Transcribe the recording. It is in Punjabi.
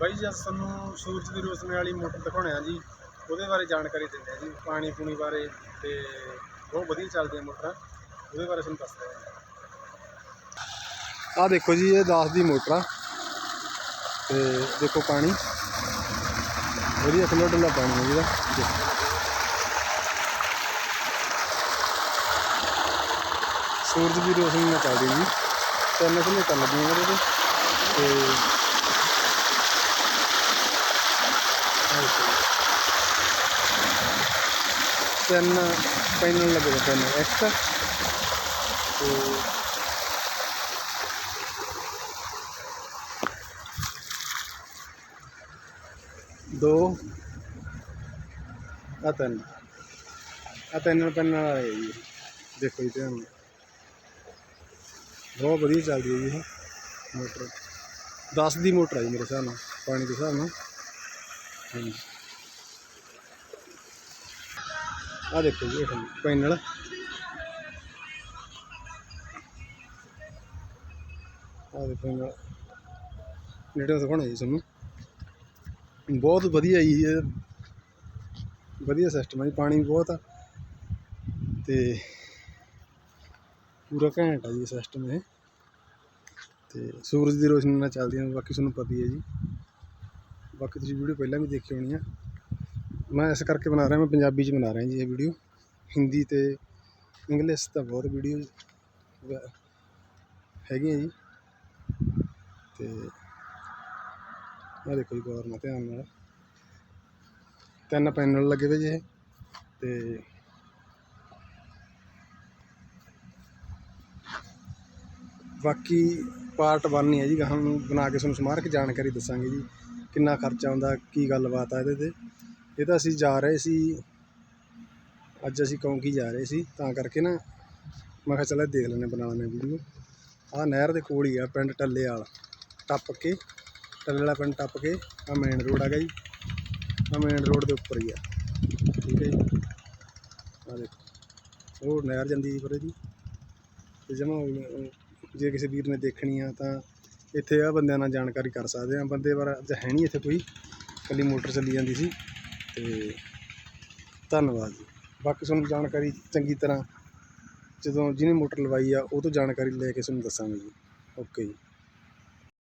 ਬਾਈ ਜੀ ਅੱਜ ਤੁਹਾਨੂੰ ਸੂਰਜ ਦੀ ਰੋਸ਼ਨੀ ਵਾਲੀ ਮੋਟਰ ਦਿਖਾਉਣੇ ਆ ਜੀ। ਉਹਦੇ ਬਾਰੇ ਜਾਣਕਾਰੀ ਦਿੰਦੇ ਆ ਜੀ, ਪਾਣੀ ਪੂਣੀ ਬਾਰੇ ਤੇ ਬਹੁਤ ਵਧੀਆ ਚੱਲਦੀਆਂ ਮੋਟਰਾਂ। ਉਹਦੇ ਬਾਰੇ ਤੁਹਾਨੂੰ ਦੱਸ ਰਹੇ ਹਾਂ ਆਹ ਦੇਖੋ ਜੀ, ਇਹ 10 ਦੀ ਮੋਟਰ ਆ। ਤੇ ਦੇਖੋ ਪਾਣੀ। ਵਧੀਆ ਖੁੱਲ੍ਹਾ ਡੁੱਲਾ ਪਾਣੀ ਹੈ ਜਿਹਦਾ ਸੂਰਜ ਦੀ ਰੋਸ਼ਨੀ ਨਾਲ ਚੱਲਦੀ ਜੀ। ਤਿੰਨ ਘੰਟੇ ਲੱਗੀਆਂ ਇਹਦੇ ਤੇ ਤੇ ਆਹ ਦੇਖੋ ਜੀ। ਤਿੰਨ ਪੈਨਲ ਲੱਗੇ ਹੋਏ ਤਿੰਨ ਇੱਕ ਤੇ। ਦੋ। ਆ ਤਿੰਨ। ਆ ਤਿੰਨ ਪੈਨਲ ਵਾਲੇ ਆ ਜੀ। ਦੇਖੋ ਜੀ ਧਿਆਨ ਬਹੁਤ ਵਧੀਆ ਚੱਲਦੀ ਹੈ ਜੀ ਇਹ ਮੋਟਰ। 10 ਦੀ ਮੋਟਰ ਹੈ ਜੀ ਮੇਰੇ ਹਿਸਾਬ ਨਾਲ, ਪਾਣੀ ਦੇ ਹਿਸਾਬ ਨਾਲ। ਹਾਂਜੀ। ਆ ਦੇਖੋ ਜੀ, ਇਹ ਪੈਨਲ। ਆ ਦੇਖੋ ਪੈਨਲ ਨੇੜੇ ਦਿਖਾਉਣਾ ਜੀ ਤੁਹਾਨੂੰ। ਬਹੁਤ ਵਧੀਆ ਜੀ, ਇਹ ਵਧੀਆ ਸਿਸਟਮ ਹੈ ਜੀ, ਪਾਣੀ ਬਹੁਤ ਆ। ਤੇ ਪੂਰਾ ਘੈਂਟ ਆ ਜੀ ਸਿਸਟਮ ਇਹ। ਤੇ ਸੂਰਜ ਦੀ ਰੋਸ਼ਨੀ ਨਾਲ ਚੱਲਦੀਆਂ ਬਾਕੀ ਤੁਹਾਨੂੰ ਪਤਾ ਹੀ ਹੈ ਜੀ। ਬਾਕੀ ਤੁਸੀਂ ਵੀਡੀਓ ਪਹਿਲਾਂ ਵੀ ਦੇਖੀ ਹੋਣੀ ਆ। ਮੈਂ ਇਸ ਕਰਕੇ ਬਣਾ ਰਿਹਾ, ਮੈਂ ਪੰਜਾਬੀ 'ਚ ਬਣਾ ਰਿਹਾ ਜੀ ਇਹ ਵੀਡੀਓ ਹਿੰਦੀ ਤੇ ਇੰਗਲਿਸ਼ ਤਾਂ ਬਹੁਤ ਵੀਡੀਓ ਹੈਗੀਆਂ ਜੀ। ਤੇ ਆਹ ਦੇਖੋ ਜੀ ਗੌਰ ਨਾਲ, ਧਿਆਨ ਨਾਲ। ਤਿੰਨ ਪੈਨਲ ਲੱਗੇ ਹੋਏ ਜੀ ਇਹ, ਤੇ ਬਾਕੀ ਪਾਰਟ 1 ਹੀ ਹੈ ਜੀ, ਗਾਹਾਂ ਨੂੰ ਬਣਾ ਕੇ ਤੁਹਾਨੂੰ ਸਮਾਰਕ ਜਾਣਕਾਰੀ ਦੱਸਾਂਗੇ ਜੀ, ਕਿੰਨਾ ਖਰਚਾ ਆਉਂਦਾ, ਕੀ ਗੱਲਬਾਤ ਆ ਇਹਦੇ ਤੇ। ਇਹ ਤਾਂ ਅਸੀਂ ਜਾ ਰਹੇ ਸੀ, ਅੱਜ ਅਸੀਂ ਕੌਂਕੀ ਜਾ ਰਹੇ ਸੀ, ਤਾਂ ਕਰਕੇ ਨਾ ਮੈਂ ਕਿਹਾ ਚੱਲ ਦੇਖ ਲੈਂਦੇ ਬਣਾ ਲੈਂਦੇ ਵੀਡੀਓ ਆਹ ਨਹਿਰ ਦੇ ਕੋਲ ਹੀ ਆ, ਪਿੰਡ ਟੱਲੇ ਵਾਲਾ। ਟੱਪ ਕੇ, ਟੱਲੇ ਵਾਲਾ ਪਿੰਡ ਟੱਪ ਕੇ ਆ ਮੇਨ ਰੋਡ ਹੈਗਾ ਜੀ। ਆ ਮੇਨ ਰੋਡ ਦੇ ਉੱਪਰ ਹੀ ਆ। ਠੀਕ ਹੈ ਜੀ। ਆ ਦੇਖੋ, ਉਹ ਨਹਿਰ ਜਾਂਦੀ ਜੀ ਪਰੇ ਦੀ ਤੇ ਜਮਾ ਜੇ ਕਿਸੇ ਵੀਰ ਨੇ ਦੇਖਣੀ ਆ ਤਾਂ ਇੱਥੇ ਆ ਬੰਦਿਆਂ ਨਾਲ ਜਾਣਕਾਰੀ ਕਰ ਸਕਦੇ ਆ। ਬੰਦੇ ਪਰ ਅੱਜ ਹੈ ਨਹੀਂ ਇੱਥੇ ਕੋਈ। ਇਕੱਲੀ ਮੋਟਰ ਚੱਲੀ ਜਾਂਦੀ ਸੀ। ਤੇ ਧੰਨਵਾਦ ਜੀ। ਬਾਕੀ ਤੁਹਾਨੂੰ ਜਾਣਕਾਰੀ ਚੰਗੀ ਤਰ੍ਹਾਂ ਜਦੋਂ ਜਿਹਨੇ ਮੋਟਰ ਲਵਾਈ ਆ, ਉਹ ਤੋਂ ਜਾਣਕਾਰੀ ਲੈ ਕੇ ਤੁਹਾਨੂੰ ਦੱਸਾਂਗੇ ਜੀ। ਓਕੇ ਜੀ।